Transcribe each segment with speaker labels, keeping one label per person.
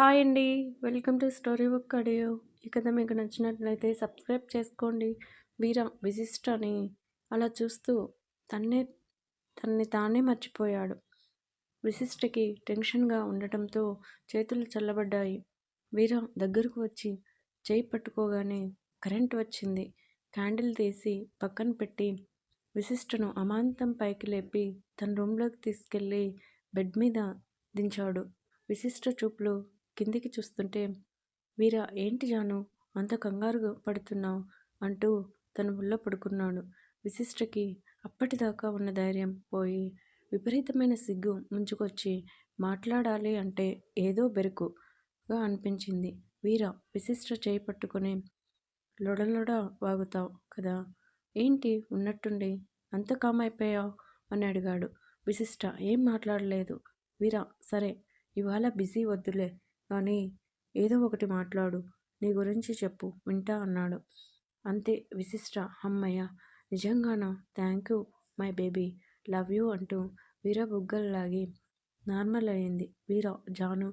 Speaker 1: Hi అండి. Welcome to story book audio. ఈ కథ మీకు నచ్చినట్లయితే సబ్స్క్రైబ్ చేసుకోండి. వీర విశిష్టని అలా చూస్తూ తన్నే తన్ని తానే మర్చిపోయాడు. విశిష్టకి టెన్షన్గా ఉండటంతో చేతులు చల్లబడ్డాయి. వీర దగ్గరకు వచ్చి చేయి పట్టుకోగానే కరెంట్ వచ్చింది. క్యాండిల్ తీసి పక్కన పెట్టి విశిష్టను అమాంతం పైకి లేపి తన రూమ్లోకి తీసుకెళ్ళి బెడ్ మీద దించాడు. విశిష్ట చూపులు కిందికి చూస్తుంటే వీరా ఏంటి జాను? అంత కంగారు పడుతున్నావు అంటూ తన ఉల్ల పడుకున్నాడు. విశిష్టకి అప్పటిదాకా ఉన్న ధైర్యం పోయి విపరీతమైన సిగ్గు ముంచుకొచ్చి మాట్లాడాలి అంటే ఏదో బెరుకుగా అనిపించింది. వీర విశిష్ట చేయి పట్టుకొని లొడలొడ వాగుతావు కదా? ఏంటి ఉన్నట్టుండి? అంత కామైపోయావు? అని అడిగాడు. విశిష్ట ఏం మాట్లాడలేదు. వీరా సరే ఇవాళ బిజీ వద్దులే. కానీ ఏదో ఒకటి మాట్లాడు నీ గురించి చెప్పు వింటా అన్నాడు. అంతే విశిష్ట అమ్మయ్య! నిజంగానా? Thank you my baby! Love you అంటూ వీర బుగ్గల్లాగి నార్మల్ అయింది. వీర జాను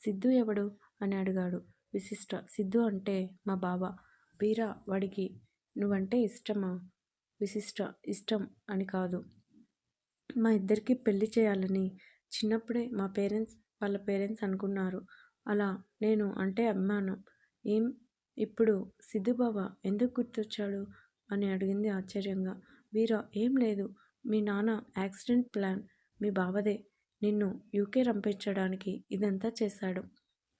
Speaker 1: సిద్ధు ఎవడు? అని అడిగాడు. విశిష్ట సిద్ధు అంటే మా బాబా వీర వాడికి నువ్వంటే ఇష్టమా? విశిష్ట ఇష్టం అని కాదు. మా ఇద్దరికి పెళ్ళి చేయాలని చిన్నప్పుడే మా పేరెంట్స్ వాళ్ళ పేరెంట్స్ అనుకున్నారు. అలా నేను అంటే అభిమానం ఏం ఇప్పుడు సిద్ధుబావ ఎందుకు గుర్తొచ్చాడు? అని అడిగింది ఆశ్చర్యంగా. వీరా ఏం లేదు. మీ నాన్న యాక్సిడెంట్ ప్లాన్. మీ బావదే. నిన్ను యూకే రంపించడానికి ఇదంతా చేశాడు.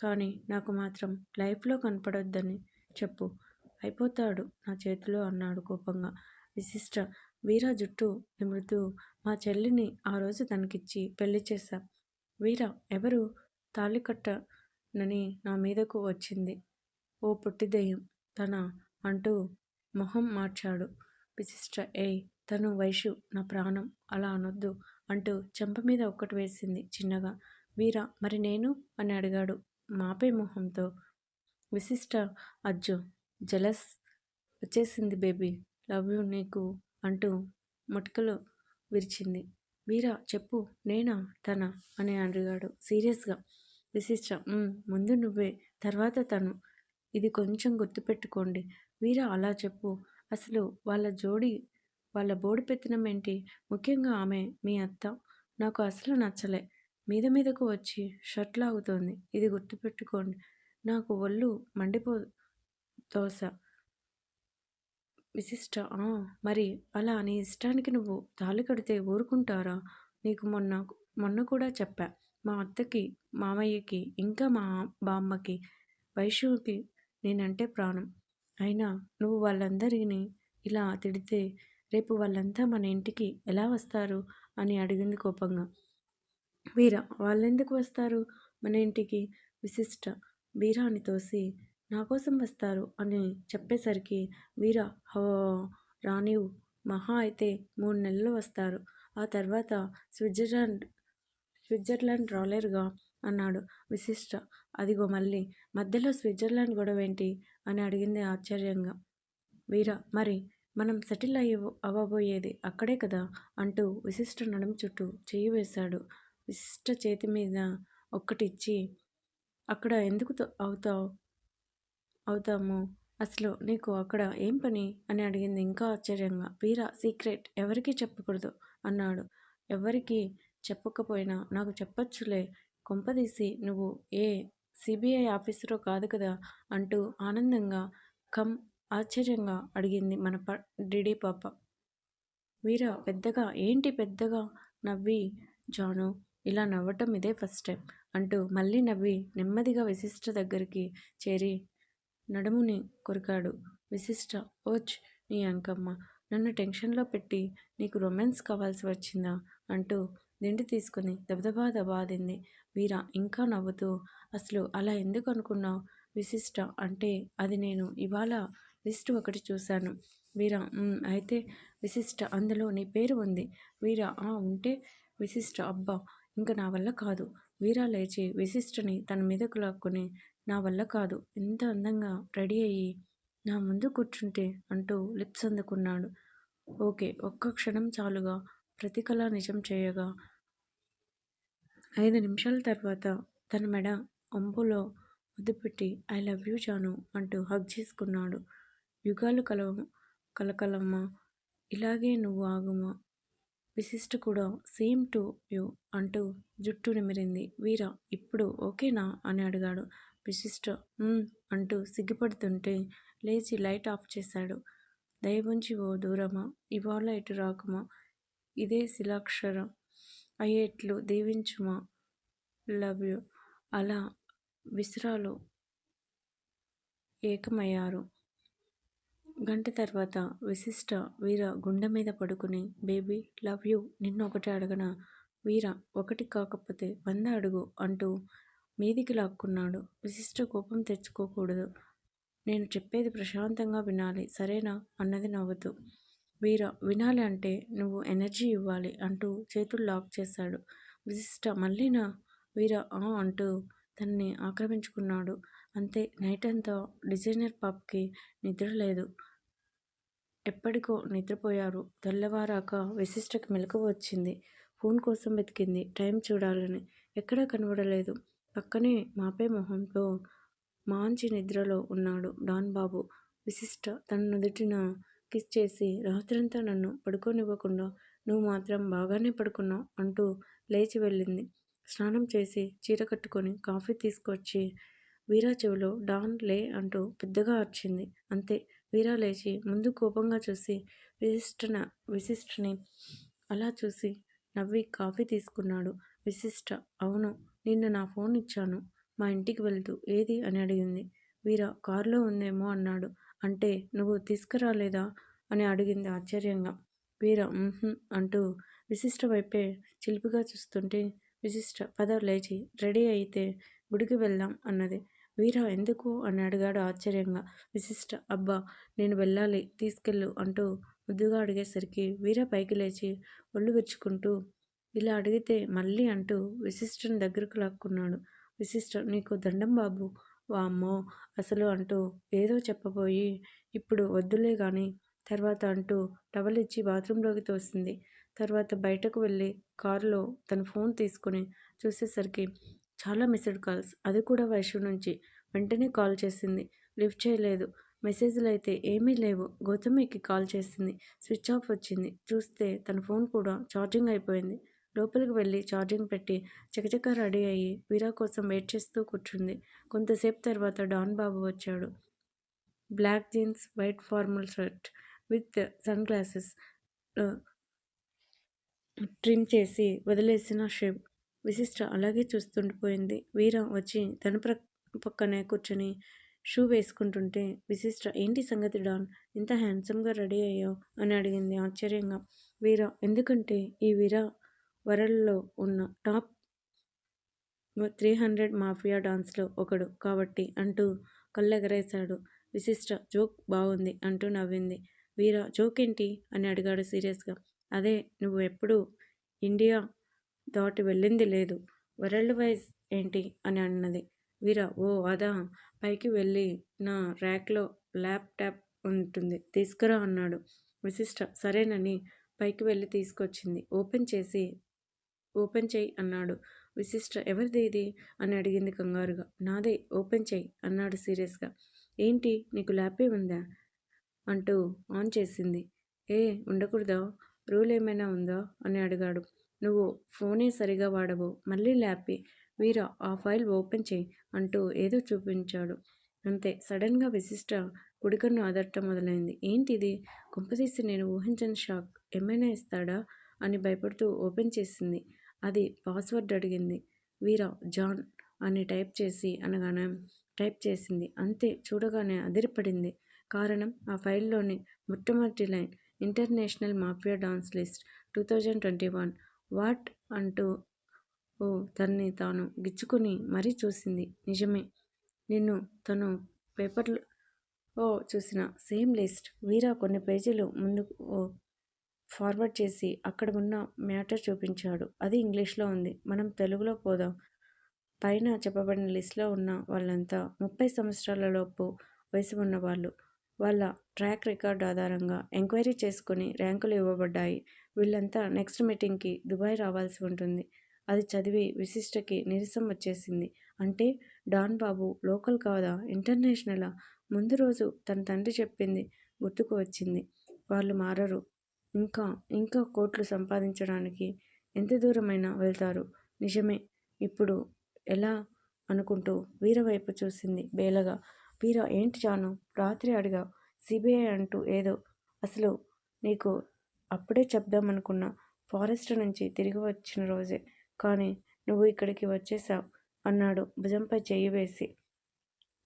Speaker 1: కానీ నాకు మాత్రం లైఫ్లో కనపడొద్దని చెప్పు. అయిపోతాడు నా చేతిలో అన్నాడు కోపంగా. విశిష్ట వీర జుట్టు నిమృతూ మా చెల్లిని ఆ రోజు తనకిచ్చి పెళ్ళి చేశా. వీరా ఎవరు? తాళి నని నా మీదకు వచ్చింది. ఓ పుట్టిదెయ్యం తన అంటూ మొహం మార్చాడు. విశిష్ట ఏయ్ తను వైషు నా ప్రాణం అలా అనొద్దు అంటూ చెంప మీద ఒక్కటి వేసింది చిన్నగా. వీరా మరి నేను అని అడిగాడు మాపే మొహంతో. విశిష్ట అజ్జు జలస్ వచ్చేసింది బేబీ లవ్ యూ నీకు అంటూ ముట్కలు విరిచింది. వీరా చెప్పు నేనా తన అని అడిగాడు సీరియస్గా. విశిష్ట. ముందు నువ్వే తర్వాత తను. ఇది కొంచెం గుర్తుపెట్టుకోండి. వీరా అలా చెప్పు. అసలు వాళ్ళ జోడి వాళ్ళ బోడి పెత్తనం ఏంటి ముఖ్యంగా ఆమె మీ అత్త. నాకు అసలు నచ్చలే. మీద మీదకు వచ్చి షర్ట్ లాగుతోంది. ఇది గుర్తుపెట్టుకోండి. నాకు ఒళ్ళు మండిపో దోశ. విశిష్ట. మరి అలా నీ ఇష్టానికి నువ్వు తాళి కడితే ఊరుకుంటారా? నీకు మొన్న మొన్న కూడా చెప్పా. మా అత్తకి మామయ్యకి ఇంకా మా బామ్మకి వైష్ణవికి నేనంటే ప్రాణం. అయినా నువ్వు వాళ్ళందరినీ ఇలా తిడితే రేపు వాళ్ళంతా మన ఇంటికి ఎలా వస్తారు? అని అడిగింది కోపంగా. వీర వాళ్ళెందుకు వస్తారు? మన ఇంటికి విశిష్ట వీరాని తోసి నా కోసం వస్తారు అని చెప్పేసరికి వీర హో రానివు మహా అయితే మూడు నెలలు వస్తారు. ఆ తర్వాత స్విట్జర్లాండ్ స్విట్జర్లాండ్ రాలేరుగా? అన్నాడు విశిష్ట. అదిగో మళ్ళీ. మధ్యలో స్విట్జర్లాండ్ గొడవ ఏంటి అని అడిగింది ఆశ్చర్యంగా. వీర మరి మనం సెటిల్ అయ్యి అవ్వబోయేది అక్కడే కదా? అంటూ విశిష్ట నడుం చుట్టూ చేయి వేశాడు. విశిష్ట చేతి మీద ఒక్కటిచ్చి అక్కడ ఎందుకు అవుతావు అవుతాము? అసలు నీకు అక్కడ ఏం పని? అని అడిగింది ఇంకా ఆశ్చర్యంగా. వీరా సీక్రెట్ ఎవరికీ చెప్పకూడదు అన్నాడు. ఎవరికి చెప్పకపోయినా నాకు చెప్పచ్చులే. కొంపదీసి నువ్వు ఏ సిబిఐ ఆఫీసరో కాదు కదా అంటూ ఆనందంగా కమ్ ఆశ్చర్యంగా అడిగింది మన ప డిడి పాప. వీరా పెద్దగా? ఏంటి పెద్దగా? నవ్వి. జాను ఇలా నవ్వటం ఇదే ఫస్ట్ టైం అంటూ మళ్ళీ నవ్వి నెమ్మదిగా విశిష్ట దగ్గరికి చేరి నడుముని కొరికాడు. విశిష్ట ఓచ్ నీ అంకమ్మ నన్ను టెన్షన్లో పెట్టి నీకు రొమాన్స్ కావాల్సి వచ్చిందా? అంటూ దిండి తీసుకుని దబదబా దబాదింది వీర ఇంకా నవ్వుతూ అసలు అలా ఎందుకు అనుకున్నావు? విశిష్ట అంటే అది నేను ఇవాళ లిస్ట్ ఒకటి చూశాను. వీర అయితే విశిష్ట అందులో నీ పేరు ఉంది. వీర ఆ ఉంటే విశిష్ట అబ్బా ఇంకా నా వల్ల కాదు. వీర లేచి విశిష్టని తన మీదకు లాక్కుని నా వల్ల కాదు. ఎంత అందంగా రెడీ అయ్యి నా ముందు కూర్చుంటే అంటూ లిప్స్ అందుకున్నాడు. ఓకే ఒక్క క్షణం చాలుగా. ప్రతికలా నిజం చేయగా ఐదు నిమిషాల తర్వాత తన మెడ అంబులో ముద్దుపెట్టి ఐ లవ్ యూ జాను అంటూ హగ్ చేసుకున్నాడు. యుగాలు కలవ కలకలమ్మ ఇలాగే నువ్వు ఆగుమా? విశిష్ట కూడా సేమ్ టు యూ అంటూ జుట్టు నిమిరింది. వీర ఇప్పుడు ఓకేనా అని అడిగాడు. విశిష్ట అంటూ సిగ్గుపడుతుంటే లేచి లైట్ ఆఫ్ చేశాడు. దయవుంచి ఓ దూరమా? ఇవాళ ఇటు రాకుమా? ఇదే శిలాక్షరం అయ్యేట్లు దీవించుమా? లవ్ యూ అలా విసురాలు ఏకమయ్యారు. గంట తర్వాత విశిష్ట వీర గుండె మీద పడుకుని బేబీ లవ్ యూ. నిన్ను ఒకటి అడగన? వీర ఒకటి కాకపోతే వంద అడుగు అంటూ మీదికి లాక్కున్నాడు. విశిష్ట కోపం తెచ్చుకోకూడదు. నేను చెప్పేది ప్రశాంతంగా వినాలి. సరేనా? అన్నది నవ్వుతూ వీర వినాలి అంటే నువ్వు ఎనర్జీ ఇవ్వాలి అంటూ చేతులు లాక్ చేశాడు విశిష్ట మళ్ళీనా? వీర ఆ అంటూ తనని ఆక్రమించుకున్నాడు. అంతే నైట్ అంతా డిజైనర్ పాప్కి నిద్ర లేదు. ఎప్పటికో నిద్రపోయారు. తెల్లవారాక విశిష్టకి మెలకు వచ్చింది. ఫోన్ కోసం వెతికింది. టైం చూడాలని ఎక్కడా కనబడలేదు. పక్కనే మాపే మొహంతో మాంచి నిద్రలో ఉన్నాడు డాన్ బాబు విశిష్ట తన నుదుటిన కిస్ చేసి రాత్రంతా నన్ను పడుకోనివ్వకుండా నువ్వు మాత్రం బాగానే పడుకున్నావు అంటూ లేచి వెళ్ళింది. స్నానం చేసి చీర కట్టుకొని కాఫీ తీసుకొచ్చి వీరా చెవిలో డాన్ లే అంటూ పెద్దగా అర్చింది. అంతే వీరా లేచి ముందు కోపంగా చూసి విశిష్టన విశిష్టని అలా చూసి నవ్వి కాఫీ తీసుకున్నాడు. విశిష్ట అవును నిన్న నా ఫోన్ ఇచ్చాను మా ఇంటికి వెళ్తూ ఏది? అని అడిగింది. వీరా కారులో ఉందేమో అన్నాడు. అంటే నువ్వు తీసుకురాలేదా? అని అడిగింది ఆశ్చర్యంగా. వీర అంటూ విశిష్ట వైపే చిలిపిగా చూస్తుంటే విశిష్ట పద లేచి రెడీ అయితే గుడికి వెళ్దాం అన్నది. వీర ఎందుకు? అని అడిగాడు ఆశ్చర్యంగా. విశిష్ట అబ్బా నేను వెళ్ళాలి తీసుకెళ్ళు అంటూ ముద్దుగా అడిగేసరికి వీర పైకి లేచి ఒళ్ళు విరుచుకుంటూ ఇలా అడిగితే మళ్ళీ అంటూ విశిష్టని దగ్గరకు లాక్కున్నాడు. విశిష్ట నీకు దండం బాబు వామ్మో! అసలు అంటూ ఏదో చెప్పబోయి ఇప్పుడు వద్దులే కానీ తర్వాత అంటూ టవల్ ఇచ్చి బాత్రూంలోకి తోసింది. తర్వాత బయటకు వెళ్ళి కారులో తన ఫోన్ తీసుకుని చూసేసరికి చాలా మెసేజ్ కాల్స్. అది కూడా వైషు నుంచి వెంటనే కాల్ చేసింది. లిఫ్ట్ చేయలేదు. మెసేజ్లు అయితే ఏమీ లేవు. గౌతమికి కాల్ చేసింది. స్విచ్ ఆఫ్ వచ్చింది. చూస్తే తన ఫోన్ కూడా ఛార్జింగ్ అయిపోయింది. లోపలికి వెళ్ళి ఛార్జింగ్ పెట్టి చకచక రెడీ అయ్యి వీరా కోసం వెయిట్ చేస్తూ కూర్చుంది. కొంతసేపు తర్వాత డాన్ బాబు వచ్చాడు. Black jeans white formal shirt with sunglasses trim చేసి వదిలేసిన షేప్ విశిష్ట అలాగే చూస్తుండిపోయింది. వీర వచ్చి తన ప్ర పక్కనే కూర్చొని షూ వేసుకుంటుంటే విశిష్ట ఏంటి సంగతి డాన్? ఇంత హ్యాండ్సమ్గా రెడీ అయ్యావు? అని అడిగింది ఆశ్చర్యంగా. వీర ఎందుకంటే ఈ వీర వరల్డ్లో ఉన్న టాప్ త్రీ హండ్రెడ్ మాఫియా డాన్స్లో ఒకడు కాబట్టి అంటూ కళ్ళెగరేశాడు. విశిష్ట జోక్ బాగుంది అంటూ నవ్వింది. వీర జోక్ ఏంటి అని అడిగాడు సీరియస్గా. అదే నువ్వు ఎప్పుడు ఇండియా దాటి వెళ్ళింది లేదు. వరల్డ్ వైజ్ ఏంటి? అని అన్నది. వీర ఓ అదా. పైకి వెళ్ళి నా ర్యాక్లో ల్యాప్టాప్ ఉంటుంది తీసుకురా అన్నాడు. విశిష్ట సరేనని పైకి వెళ్ళి తీసుకొచ్చింది. ఓపెన్ చేసి ఓపెన్ చేయి అన్నాడు. విశిష్ట ఎవరిది ఇది? అని అడిగింది కంగారుగా. నాదే ఓపెన్ చేయి అన్నాడు సీరియస్గా. ఏంటి నీకు ల్యాపే ఉందా? అంటూ ఆన్ చేసింది. ఏ ఉండకూడదా? రూల్ ఏమైనా ఉందా? అని అడిగాడు. నువ్వు ఫోనే సరిగా వాడవు మళ్ళీ ల్యాపే. వీరా ఆ ఫైల్ ఓపెన్ చేయి అంటూ ఏదో చూపించాడు. అంతే సడన్గా విశిష్ట కుడికన్ను అదట్టం మొదలైంది. ఏంటిది? కుంపదీసి నేను ఊహించని షాక్. ఏమైనా ఇస్తాడా? అని భయపడుతూ ఓపెన్ చేసింది. అది పాస్వర్డ్ అడిగింది. వీరా జాన్ అని టైప్ చేసి అనగానే టైప్ చేసింది. అంతే చూడగానే అదిరిపడింది. కారణం ఆ ఫైల్లోని మొట్టమొదటి line international mafia dons list two thousand twenty one. What అంటూ ఓ తన్ని తాను గిచ్చుకుని మరీ చూసింది. నిజమే నిన్ను తను పేపర్లు ఓ చూసిన సేమ్ లిస్ట్. వీరా కొన్ని పేజీలు ముందుకు ఓ ఫార్వర్డ్ చేసి అక్కడ ఉన్న మ్యాటర్ చూపించాడు. అది ఇంగ్లీష్లో ఉంది. మనం తెలుగులో పోదాం. పైన చెప్పబడిన లిస్ట్లో ఉన్న వాళ్ళంతా ముప్పై సంవత్సరాలలోపు వయసు ఉన్నవాళ్ళు. వాళ్ళ ట్రాక్ రికార్డ్ ఆధారంగా ఎంక్వైరీ చేసుకుని ర్యాంకులు ఇవ్వబడ్డాయి. వీళ్ళంతా నెక్స్ట్ మీటింగ్కి దుబాయ్ రావాల్సి ఉంటుంది. అది చదివి విశిష్టకి నీరసం వచ్చేసింది. అంటే డాన్ బాబు లోకల్ కాదా? ఇంటర్నేషనలా? ముందు రోజు తన తండ్రి చెప్పింది గుర్తుకు వచ్చింది. వాళ్ళు మారరు. ఇంకా ఇంకా కోట్లు సంపాదించడానికి ఎంత దూరమైనా వెళ్తారు. నిజమే ఇప్పుడు ఎలా అనుకుంటూ వీర వైపు చూసింది బేలగా. వీర ఏంటి జాను? రాత్రి అడిగా. సిబిఐ అంటూ ఏదో. అసలు నీకు అప్పుడే చెప్దామనుకున్నా ఫారెస్ట్ నుంచి తిరిగి వచ్చిన రోజే. కానీ నువ్వు ఇక్కడికి వచ్చేసావు అన్నాడు భుజంపై చెయ్యి వేసి.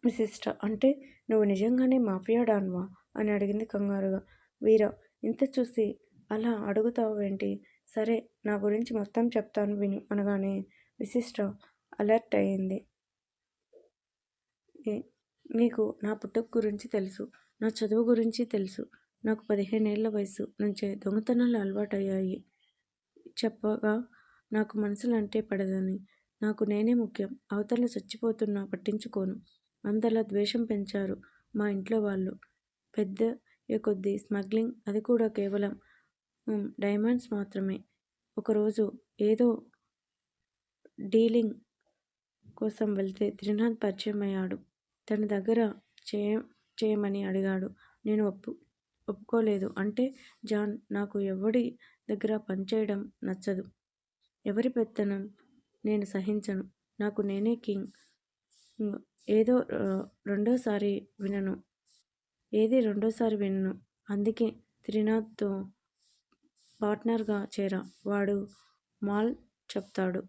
Speaker 1: సిస్టర్ అంటే నువ్వు నిజంగానే మాఫియా డాన్వా? అని అడిగింది కంగారుగా. వీర ఇంత చూసి అలా అడుగుతావేంటి? సరే నా గురించి మొత్తం చెప్తాను విను అనగానే విశిష్ట అలర్ట్ అయింది. నీకు నా పుట్టుక గురించి తెలుసు నా చదువు గురించి తెలుసు నాకు పదిహేనేళ్ళ వయసు నుంచే దొంగతనాలు అలవాటయ్యాయి. చెప్పగా నాకు మనసులంటే పడదని నాకు నేనే ముఖ్యం అవతల చచ్చిపోతున్నా పట్టించుకోను. అంతలా ద్వేషం పెంచారు మా ఇంట్లో వాళ్ళు. పెద్ద కొద్ది స్మగ్లింగ్ అది కూడా కేవలం డైమండ్స్ మాత్రమే. ఒకరోజు ఏదో డీలింగ్ కోసం వెళ్తే త్రినాథ్ పరిచయం అయ్యాడు తన దగ్గర చేయ చేయమని అడిగాడు. నేను ఒప్పు ఒప్పుకోలేదు. అంటే జాన్ నాకు ఎవడి దగ్గర పనిచేయడం నచ్చదు. ఎవరి పెత్తనం నేను సహించను. నాకు నేనే కింగ్. ఏదో రెండోసారి వినను. ఏది రెండోసారి వినను. అందుకే త్రినాథ్తో పార్ట్నర్గా చేరా. వాడు మాల్ చెప్తాడు.